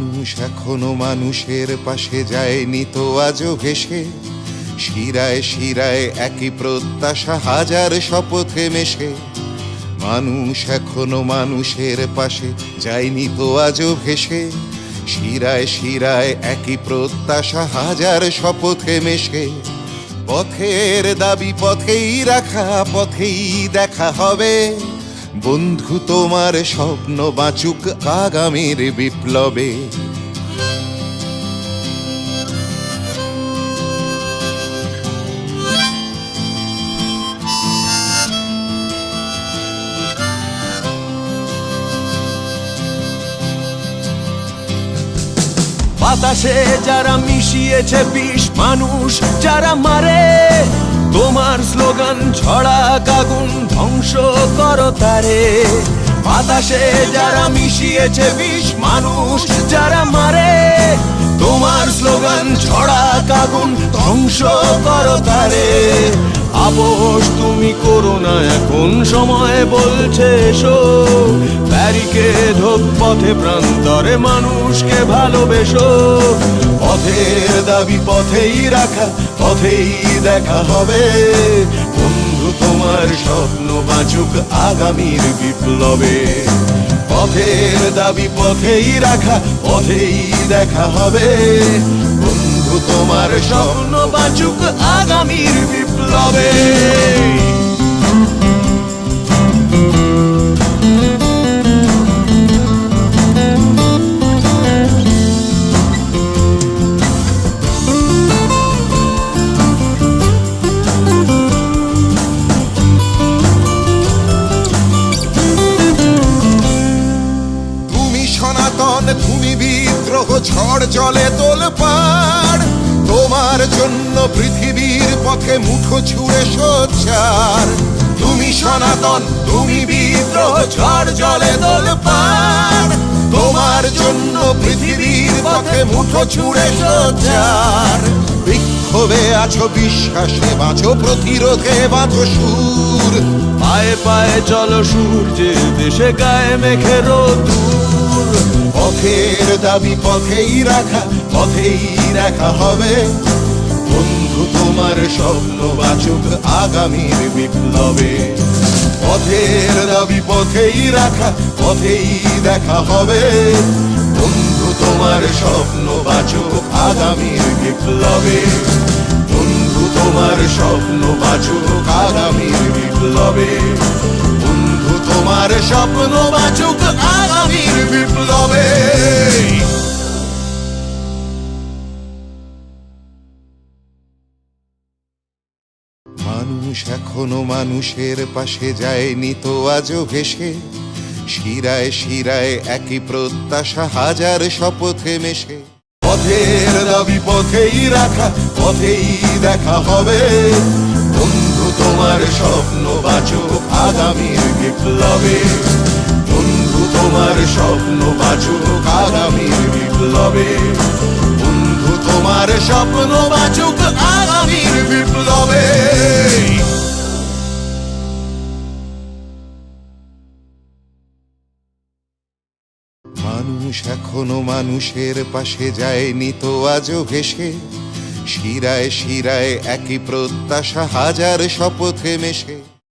মানুষ এখনও মানুষের পাশে যায়নি তো আজও ভেসে। শিরায় শিরায় একই প্রত্যাশা, হাজার শপথে মেশে। মানুষ এখনও মানুষের পাশে যায়নি তো আজও ভেসে। শিরায় শিরায় একই প্রত্যাশা, হাজার শপথে মেশে। পথের দাবি পথেই রাখা, পথেই দেখা হবে। বন্ধু তোমার স্বপ্ন বাঁচুক আগামীর বিপ্লবে। বাতাসে যারা মিশিয়েছে বিষ মানুষ, যারা মারে, তোমার স্লোগান ছড়া কাগুন ধ্বংস করো তারে। বাতাসে যারা মিশিয়েছে বিষ মানুষ, যারা মারে, তোমার স্লোগান ছড়া কাগুন ধ্বংস করো তারে। আপোষ তুমি করো না, এখন সময় বলছে এসো। ব্যারিকেড হোক পথে প্রান্তরে মানুষকে ভালোবেসো। পথের দাবি পথেই রাখা, পথেই দেখা হবে। বন্ধু, তোমার স্বপ্ন বাঁচুক আগামীর বিপ্লবে। পথের দাবি পথেই রাখা, পথেই দেখা হবে। বন্ধু, তোমার স্বপ্ন বাঁচুক আগামীর বিপ্লবে। ঝড় জলে তোল পাড়। তোমার জন্য পৃথিবীর পথে মুঠো ছুঁড়ে সোচ্চার। তুমি সনাতন, তুমি বিদ্রোহ, ঝড় জলে তোল পাড়। তোমার জন্য পৃথিবীর পথে মুঠো ছুঁড়ে সোচ্চার। বিক্ষোভে আছো, বিশ্বাসে বাঁচো, প্রতিরোধে বাঁচো সুর। পায়ে পায়ে চলো সূর্যের দেশে গায়ে মেঘে রোদুর পথের দাবি পথেই রাখা পথেই রাখা হবে। বন্ধু, তোমার স্বপ্ন বাচুক আগামীর বিপ্লবে। পথের দাবি পথেই রাখা, পথেই দেখা হবে। বন্ধু, তোমার স্বপ্ন বাচুক আগামীর বিপ্লবে। বন্ধু, তোমার স্বপ্ন বাচুক আগামীর বিপ্লবে। বন্ধু, তোমার স্বপ্ন বাচুক বিপ্লবে মানুষ এখনও মানুষের পাশে যায়নি তো আজও ভেসে। শিরায় শিরায় একই প্রত্যাশা হাজার শপথে মেশে। পথের দাবি পথেই রাখা পথেই দেখা হবে। বন্ধু তোমার স্বপ্ন বাচুক আগামীর বিপ্লবে। তোমার স্বপ্ন বাচুক আগামীর বিপ্লবে। বন্ধু, তোমার স্বপ্ন বাচুক আগামীর বিপ্লবে। মানুষ এখনও মানুষের পাশে যায়নি তো আজও ভেসে। শিরায় শিরায় একই প্রত্যাশা হাজার শপথে মেশে।